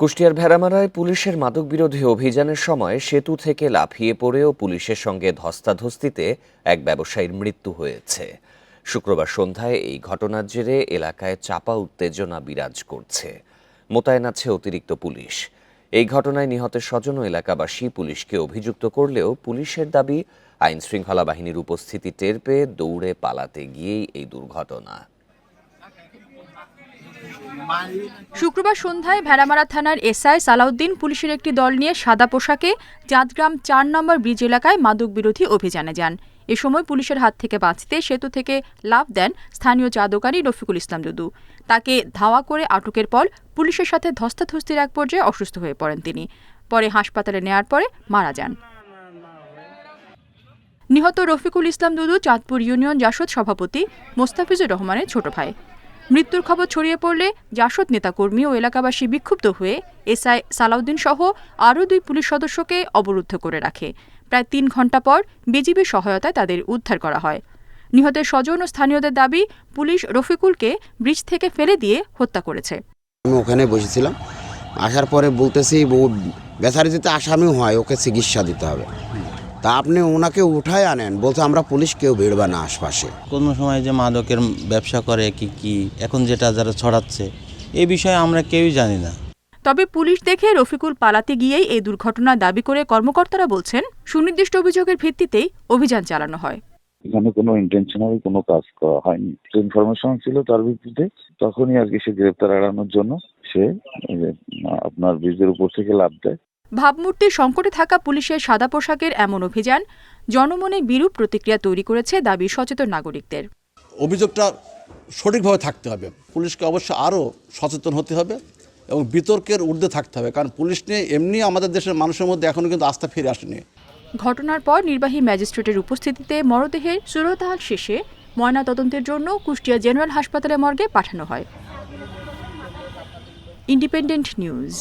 কুষ্টিয়ার ভেড়ামারায় পুলিশের মাদকবিরোধী অভিযানের সময় সেতু থেকে লাফিয়ে পড়েও পুলিশের সঙ্গে ধস্তাধস্তিতে এক ব্যবসায়ীর মৃত্যু হয়েছে। শুক্রবার সন্ধ্যায় এই ঘটনার জেরে এলাকায় চাপা উত্তেজনা বিরাজ করছে। মোতায়েন আছে অতিরিক্ত পুলিশ। এই ঘটনায় নিহতের স্বজন এলাকাবাসী পুলিশকে অভিযুক্ত করলেও পুলিশের দাবি আইন শৃঙ্খলা বাহিনীর উপস্থিতি টের পেয়ে দৌড়ে পালাতে গিয়েই এই দুর্ঘটনা। শুক্রবার সন্ধ্যায় ভেড়ামারা থানার এসআই সালাউদ্দিন পুলিশের একটি দল নিয়ে সাদা পোশাকে চাঁদগ্রাম চার নম্বর ব্রিজ এলাকায় মাদক বিরোধী অভিযানে যান। এ সময় পুলিশের হাত থেকে বাঁচতে সেতু থেকে লাভ দেন স্থানীয় চা রফিকুল ইসলাম দুদু। তাকে ধাওয়া করে আটকের পর পুলিশের সাথে ধস্তাধস্তির এক পর্যায়ে অসুস্থ হয়ে পড়েন তিনি। পরে হাসপাতালে নেয়ার পরে মারা যান। নিহত রফিকুল ইসলাম দুদু চাঁদপুর ইউনিয়ন জাসদ সভাপতি মোস্তাফিজুর রহমানের ছোট ভাই। মৃত্যুর খবর ছড়িয়ে পড়লে জাসদ নেতাকর্মী ও এলাকাবাসী বিক্ষুব্ধ হয়ে এসআই সালাউদ্দিন সহ আরও দুই পুলিশ সদস্যকে অবরুদ্ধ করে রাখে। প্রায় তিন ঘণ্টা পর বিজিবির সহায়তায় তাদের উদ্ধার করা হয়। নিহতের স্বজন ও স্থানীয়দের দাবি, পুলিশ রফিকুলকে ব্রিজ থেকে ফেলে দিয়ে হত্যা করেছে। আমি ওখানে বসেছিলাম। আসার পরে বলতেছি ও বেচারি যদি আসামি হয়, ওকে চিকিৎসা দিতে হবে। তা আপনি ওনাকে উঠায় আনেন বলছে আমরা পুলিশ কেউ ভিড়বা না আশপাশে। কোনো সময় যে মাদকের ব্যবসা করে কি কি এখন যেটা যারা ছড়াচ্ছে এই বিষয়ে আমরা কেউই জানি না। তবে পুলিশ দেখে রফিকুল পালাতে গিয়েই এই দুর্ঘটনা দাবি করে কর্মকর্তারা বলছেন সুনির্দিষ্ট অভিযোগের ভিত্তিতেই অভিযান চালানো হয়। এখানে কোনো ইন্টেনশনাল কোনো কাজ করা হয়নি। ইনফরমেশন ছিল তার ভিত্তিতে তখনই আর কি সে গ্রেপ্তার এড়ানোর জন্য সে এই যে, আহ, আপনার ব্রিজের উপর থেকে লাভ দেয়। ভাবমূর্তির সংকটে থাকা পুলিশের সাদা পোশাকের এমন অভিযান জনমনে বিরূপ প্রতিক্রিয়া তৈরি করেছে দাবি সচেতন নাগরিকদের। অভিযোগটা সঠিকভাবে থাকতে হবে। পুলিশকে অবশ্য আরও সচেতন হতে হবে এবং বিতর্কের ঊর্ধ্বে থাকতে হবে। কারণ পুলিশ নিয়ে এমনি আমাদের দেশের মানুষের মধ্যে এখনও কিন্তু আস্থা ফিরে আসেনি। ঘটনার পর নির্বাহী ম্যাজিস্ট্রেটের উপস্থিতিতে মরদেহের সুরতাহাল শেষে ময়না তদন্তের জন্য কুষ্টিয়া জেনারেল হাসপাতালে মর্গে পাঠানো হয়। Independent News.